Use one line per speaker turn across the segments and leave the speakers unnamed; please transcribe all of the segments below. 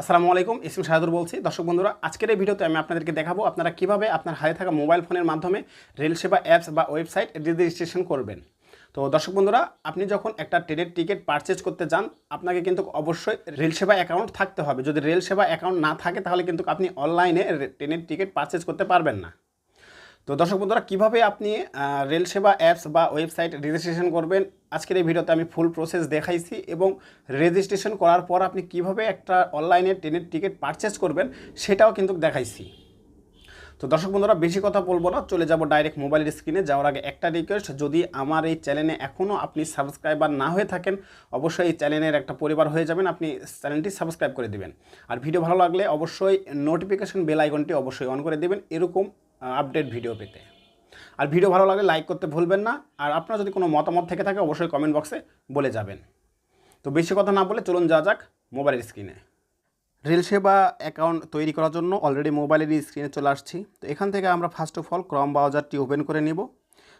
আসসালামু আলাইকুম, ইসিম সাহাদুর বলছি। দর্শক বন্ধুরা, আজকের এই ভিডিওতে আমি আপনাদেরকে দেখাবো আপনারা কীভাবে আপনার হাতে থাকা মোবাইল ফোনের মাধ্যমে রেল সেবা অ্যাপস বা ওয়েবসাইট রেজিস্ট্রেশন করবেন। তো দর্শক বন্ধুরা, আপনি যখন একটা ট্রেনের টিকিট পারচেজ করতে যান, আপনাকে কিন্তু অবশ্যই রেল সেবা অ্যাকাউন্ট থাকতে হবে। যদি রেল সেবা অ্যাকাউন্ট না থাকে, তাহলে কিন্তু আপনি অনলাইনে ট্রেনের টিকিট পারচেজ করতে পারবেন না। তো দর্শক বন্ধুরা, কীভাবে আপনি রেল সেবা অ্যাপস বা ওয়েবসাইট রেজিস্ট্রেশন করবেন? আজকের এই ভিডিওতে আমি ফুল প্রসেস দেখাইছি এবং রেজিস্ট্রেশন করার পর আপনি কীভাবে একটা অনলাইনে ট্রেনের টিকিট পারচেস করবেন সেটাও কিন্তু দেখাইছি। তো দর্শক বন্ধুরা, বেশি কথা বলব না, চলে যাব ডাইরেক্ট মোবাইলের স্ক্রিনে যাওয়ার আগে একটা রিকোয়েস্ট যদি আমার এই চ্যানেলে এখনও আপনি সাবস্ক্রাইবার না হয়ে থাকেন, অবশ্যই এই চ্যানেলের একটা পরিবার হয়ে যাবেন, আপনি চ্যানেলটি সাবস্ক্রাইব করে দিবেন। আর ভিডিও ভালো লাগলে অবশ্যই নোটিফিকেশন বেল আইকনটি অবশ্যই অন করে দেবেন। এরকম আপডেট ভিডিও পেতে। আর ভিডিও ভালো লাগলে লাইক করতে ভুলবেন না। আর আপনার যদি কোনো মতামত থেকে থাকে, অবশ্যই কমেন্ট বক্সে বলে যাবেন। তো বেশি কথা না বলে চলুন যা যাক মোবাইলের স্ক্রিনে রেল সেবা অ্যাকাউন্ট তৈরি করার জন্য অলরেডি মোবাইলের স্ক্রিনে চলে আসছি। তো এখান থেকে আমরা ফার্স্ট অফ অল ক্রম ব্রাউজারটি ওপেন করে নিব।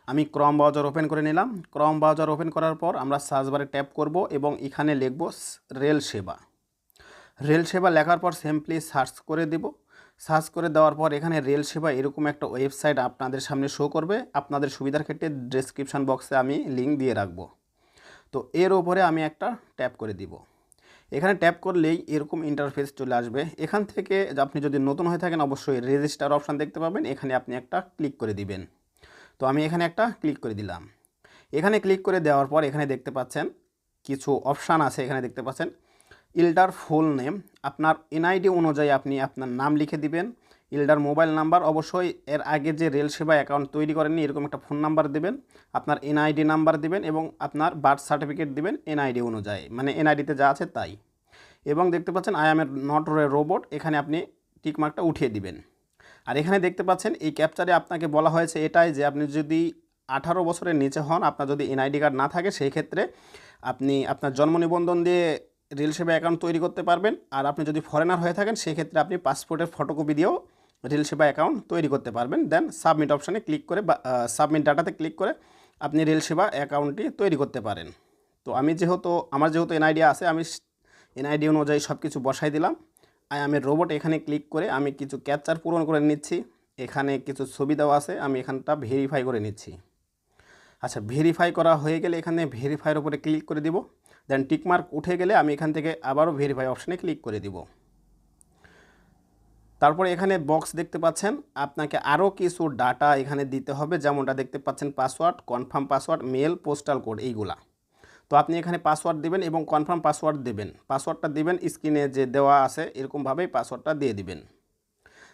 আমি ক্রম ব্রাউজার ওপেন করে নিলাম। ক্রম ব্রাউজার ওপেন করার পর আমরা সার্চ বারে ট্যাপ করব এবং এখানে লিখব রেল সেবা রেল সেবা লেখার পর সিম্পলি সার্চ করে দেব। সার্চ করে দেওয়ার পর এখানে রেল সেবা এরকম একটা ওয়েবসাইট আপনাদের সামনে শো করবে। আপনাদের সুবিধার ক্ষেত্রে ডেসক্রিপশন বক্সে আমি লিঙ্ক দিয়ে রাখব। তো এর ওপরে আমি একটা ট্যাপ করে দিব। এখানে ট্যাপ করলেই এরকম ইন্টারফেস চলে আসবে। এখান থেকে আপনি যদি নতুন হয়ে থাকেন, অবশ্যই রেজিস্টার অপশান দেখতে পাবেন। এখানে আপনি একটা ক্লিক করে দিবেন। তো আমি এখানে একটা ক্লিক করে দিলাম। এখানে ক্লিক করে দেওয়ার পর এখানে দেখতে পাচ্ছেন কিছু অপশান আছে। এখানে দেখতে পাচ্ছেন ইল্ডার ফুল নেম। আপনার এনআইডি অনুযায়ী আপনি আপনার নাম লিখে দিবেন। ইল্ডার মোবাইল নাম্বার অবশ্যই এর আগে যে রেল সেবা অ্যাকাউন্ট তৈরি করেননি, এরকম একটা ফোন নাম্বার দেবেন। আপনার এনআইডি নাম্বার দিবেন এবং আপনার বার্থ সার্টিফিকেট দিবেন এনআইডি অনুযায়ী। মানে এনআইডিতে যা আছে তাই। এবং দেখতে পাচ্ছেন I am a not robot এখানে আপনি টিকমার্কটা উঠিয়ে দিবেন। আর এখানে দেখতে পাচ্ছেন, এই ক্যাপচারে আপনাকে বলা হয়েছে এটাই যে আপনি যদি আঠারো বছরের নিচে হন, আপনার যদি এনআইডি কার্ড না থাকে, সেই ক্ষেত্রে আপনি আপনার জন্ম নিবন্ধন দিয়ে রেল সেবা অ্যাকাউন্ট তৈরি করতে পারবেন। আর আপনি যদি ফরেনার হয়ে থাকেন সেই ক্ষেত্রে আপনি পাসপোর্টের ফটোকপি দিয়েও রেল সেবা অ্যাকাউন্ট তৈরি করতে পারবেন। দেন সাবমিট অপশানে ক্লিক করে বা সাবমিট ডাটাতে ক্লিক করে আপনি রেল সেবা অ্যাকাউন্টটি তৈরি করতে পারেন। তো আমি যেহেতু, আমার যেহেতু এনআইডি আছে, আমি এনআইডি অনুযায়ী সব কিছু বসাই দিলাম। আর আমি রোবট এখানে ক্লিক করে আমি কিছু ক্যাপচার পূরণ করে নিচ্ছি। এখানে কিছু ছবি দেওয়া আছে, আমি এখানটা ভেরিফাই করে নিচ্ছি। আচ্ছা ভেরিফাই করা হয়ে গেলে এখানে ভেরিফাইয়ের উপরে ক্লিক করে দিব। দেন টিকমার্ক উঠে গেলে আমি এখান থেকে আবারও ভেরিফাই অপশানে ক্লিক করে দিব। তারপরে এখানে বক্স দেখতে পাচ্ছেন, আপনাকে আরও কিছু ডাটা এখানে দিতে হবে। যেমনটা দেখতে পাচ্ছেন password confirm password mail postal code এইগুলা। তো আপনি এখানে পাসওয়ার্ড দেবেন এবং কনফার্ম পাসওয়ার্ড দেবেন। পাসওয়ার্ডটা দিবেন স্ক্রিনে যে দেওয়া আছে, এরকমভাবেই পাসওয়ার্ডটা দিয়ে দিবেন।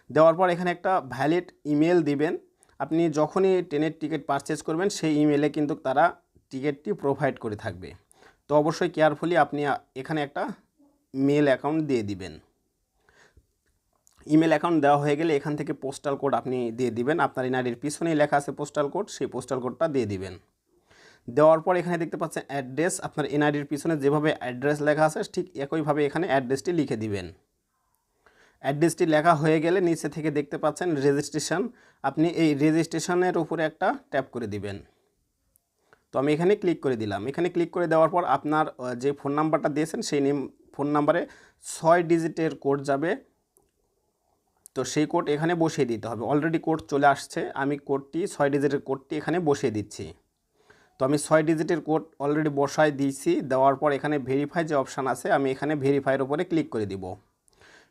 দেওয়ার পর এখানে একটা ভ্যালিড ইমেল দিবেন। আপনি যখনই ট্রেনের টিকিট পারচেজ করবেন, সেই ইমেলে কিন্তু তারা টিকিটটি প্রোভাইড করে থাকবে। তো অবশ্যই কেয়ারফুলি আপনি এখানে একটা মেল অ্যাকাউন্ট দিয়ে দিবেন। ইমেল অ্যাকাউন্ট দেওয়া হয়ে গেলে এখান থেকে পোস্টাল কোড আপনি দিয়ে দিবেন। আপনার এনআইডির পিছনেই লেখা আছে পোস্টাল কোড সেই পোস্টাল কোডটা দিয়ে দিবেন। দেওয়ার পর এখানে দেখতে পাচ্ছেন অ্যাড্রেস আপনার এনআইডির পিছনে যেভাবে অ্যাড্রেস লেখা আছে, ঠিক একইভাবে এখানে অ্যাড্রেসটি লিখে দিবেন। অ্যাড্রেসটি লেখা হয়ে গেলে নিচে থেকে দেখতে পাচ্ছেন রেজিস্ট্রেশন আপনি এই রেজিস্ট্রেশনের উপরে একটা ট্যাপ করে দিবেন। তো আমি এখানে ক্লিক করে দিলাম। এখানে ক্লিক করে দেওয়ার পর আপনার যে ফোন নাম্বারটা দিয়েছেন, সেই নেম ফোন নাম্বারে ছয় ডিজিটের কোড যাবে। তো সেই কোড এখানে বসিয়ে দিতে হবে। অলরেডি কোড চলে আসছে। আমি কোডটি ছয় ডিজিটের কোডটি এখানে বসিয়ে দিচ্ছি। তো আমি ছয় ডিজিটের কোড অলরেডি বসায় দিয়েছি। দেওয়ার পর এখানে ভেরিফাই যে অপশান আছে, আমি এখানে ভেরিফাইয়ের উপরে ক্লিক করে দিব।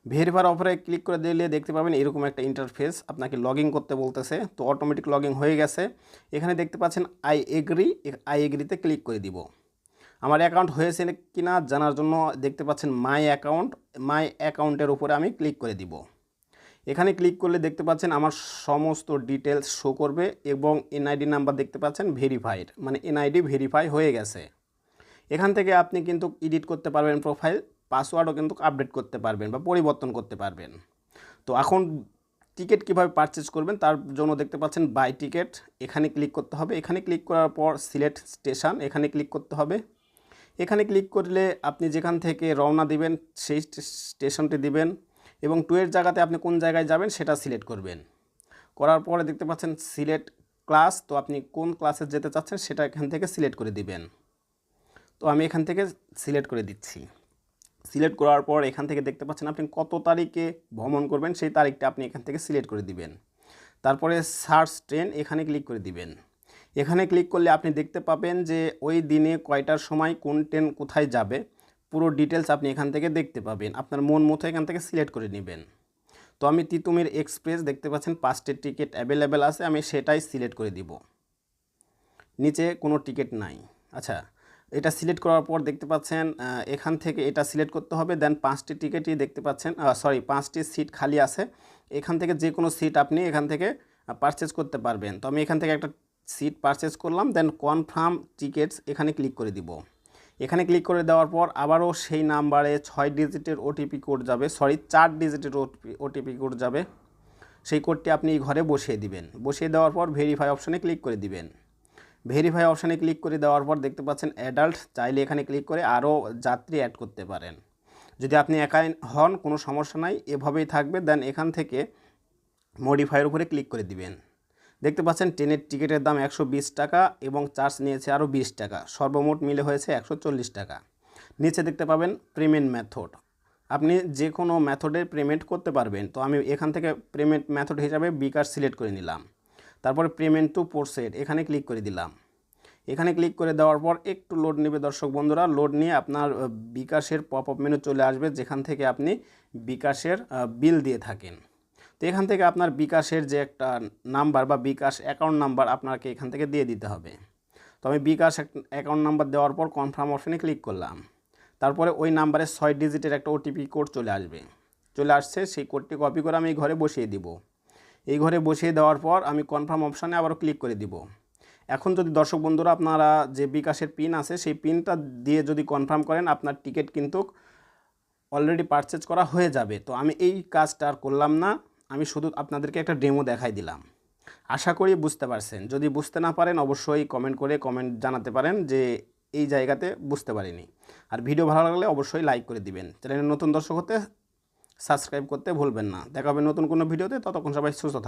ভেরিফাইয়ের অফারে ক্লিক করে দিলে দেখতে পাবেন এরকম একটা ইন্টারফেস আপনাকে লগ করতে বলতেছে। তো অটোমেটিক লগ হয়ে গেছে। এখানে দেখতে পাচ্ছেন আই এগ্রি আই এগ্রিতে ক্লিক করে দিব। আমার অ্যাকাউন্ট হয়েছে কি না জানার জন্য দেখতে পাচ্ছেন মাই অ্যাকাউন্ট মাই অ্যাকাউন্টের উপরে আমি ক্লিক করে দিব। এখানে ক্লিক করলে দেখতে পাচ্ছেন আমার সমস্ত ডিটেলস শো করবে এবং এনআইডি নাম্বার দেখতে পাচ্ছেন ভেরিফাইড মানে এনআইডি ভেরিফাই হয়ে গেছে। এখান থেকে আপনি কিন্তু এডিট করতে পারবেন প্রোফাইল পাসওয়ার্ডও কিন্তু আপডেট করতে পারবেন বা পরিবর্তন করতে পারবেন। তো এখন টিকিট কীভাবে পারচেজ করবেন তার জন্য দেখতে পাচ্ছেন বাই টিকিট এখানে ক্লিক করতে হবে। এখানে ক্লিক করার পর সিলেক্ট স্টেশন এখানে ক্লিক করতে হবে। এখানে ক্লিক করলে আপনি যেখান থেকে রওনা দিবেন, সেই স্টেশনটি দিবেন এবং টুয়ের জায়গাতে আপনি কোন জায়গায় যাবেন সেটা সিলেক্ট করবেন। করার পরে দেখতে পাচ্ছেন সিলেক্ট ক্লাস তো আপনি কোন ক্লাসে যেতে চাচ্ছেন সেটা এখান থেকে সিলেক্ট করে দিবেন। তো আমি এখান থেকে সিলেক্ট করে দিচ্ছি। সিলেক্ট করার পর এখান থেকে দেখতে পাচ্ছেন আপনি কত তারিখে ভ্রমণ করবেন, সেই তারিখটা আপনি এখান থেকে সিলেক্ট করে দিবেন। তারপরে সার্চ ট্রেন এখানে ক্লিক করে দিবেন। এখানে ক্লিক করলে আপনি দেখতে পাবেন যে ওই দিনে কয়টার সময় কোন ট্রেন কোথায় যাবে, পুরো ডিটেলস আপনি এখান থেকে দেখতে পাবেন। আপনার মন মতো এখান থেকে সিলেক্ট করে নেবেন। তো আমি তিতুমির এক্সপ্রেস দেখতে পাচ্ছেন পাঁচটির টিকিট অ্যাভেলেবেল আছে, আমি সেটাই সিলেক্ট করে দিব। নিচে কোনো টিকিট নাই। আচ্ছা এটা সিলেক্ট করার পর দেখতে পাচ্ছেন এখান থেকে এটা সিলেক্ট করতে হবে, দেন পাঁচটি টিকিটই দেখতে পাচ্ছেন সরি পাঁচটি সিট খালি আছে। এখান থেকে যে কোনো সিট আপনি এখান থেকে পারচেজ করতে পারবেন। তো আমি এখান থেকে একটা সিট পারচেজ করলাম, দেন কনফার্ম টিকিটস এখানে ক্লিক করে দিব। এখানে ক্লিক করে দেওয়ার পর আবারও সেই নাম্বারে ছয় ডিজিটের ওটিপি কোড যাবে সরি চার ডিজিটের ওটিপি কোড যাবে। সেই কোডটি আপনি ঘরে বসিয়ে দিবেন। বসিয়ে দেওয়ার পর ভেরিফাই অপশানে ক্লিক করে দিবেন। ভেরিফাই অপশানে ক্লিক করে দেওয়ার পর দেখতে পাচ্ছেন অ্যাডাল্ট চাইলে এখানে ক্লিক করে আরও যাত্রী অ্যাড করতে পারেন। যদি আপনি একাই হন, কোনো সমস্যা নাই, এভাবেই থাকবে দেন এখান থেকে মডিফাইয়ের উপরে ক্লিক করে দিবেন। দেখতে পাচ্ছেন ট্রেনের টিকিটের দাম একশো বিশ টাকা এবং চার্জ নিয়েছে আরও বিশ টাকা। সর্বমোট মিলে হয়েছে একশো চল্লিশ টাকা। নিচে দেখতে পাবেন পেমেন্ট মেথড আপনি যে কোনো মেথডে পেমেন্ট করতে পারবেন। তো আমি এখান থেকে পেমেন্ট মেথড হিসাবে বিকাশ সিলেক্ট করে নিলাম। তারপরে পেমেন্ট টু পোর্সেট এখানে ক্লিক করে দিলাম। এখানে ক্লিক করে দেওয়ার পর একটু লোড নেবে দর্শক বন্ধুরা। লোড নিয়ে আপনার বিকাশের পপ আপ মেনু চলে আসবে, যেখান থেকে আপনি বিকাশের বিল দিয়ে থাকেন। তো এখান থেকে আপনার বিকাশের যে একটা নাম্বার বা বিকাশ অ্যাকাউন্ট নাম্বার আপনাকে এখান থেকে দিয়ে দিতে হবে। তো আমি বিকাশ অ্যাকাউন্ট নাম্বার দেওয়ার পর কনফার্ম অপশানে ক্লিক করলাম। তারপরে ওই নাম্বারে ছয় ডিজিটের একটা ওটিপি কোড চলে আসবে। চলে আসছে, সেই কোডটি কপি করে আমি ঘরে বসিয়ে দিব। এই ঘরে বসিয়ে দেওয়ার পর আমি কনফার্ম অপশানে আবারও ক্লিক করে দিব। এখন যদি দর্শক বন্ধুরা আপনারা যে বিকাশের পিন আছে, সেই পিনটা দিয়ে যদি কনফার্ম করেন, আপনার টিকিট কিন্তু অলরেডি পারচেজ করা হয়ে যাবে। তো আমি এই কাজটা আর করলাম না, আমি শুধু আপনাদেরকে একটা ডেমো দেখাই দিলাম। আশা করি বুঝতে পারছেন। যদি বুঝতে না পারেন, অবশ্যই কমেন্ট করে কমেন্ট জানাতে পারেন যে এই জায়গাতে বুঝতে পারিনি। আর ভিডিও ভালো লাগলে অবশ্যই লাইক করে দিবেন। চ্যানেলের নতুন দর্শক হতে সাবস্ক্রাইব করতে ভুলবেন না দেখা হবে নতুন কোনো ভিডিওতে ততক্ষণ সবাই সুস্থ।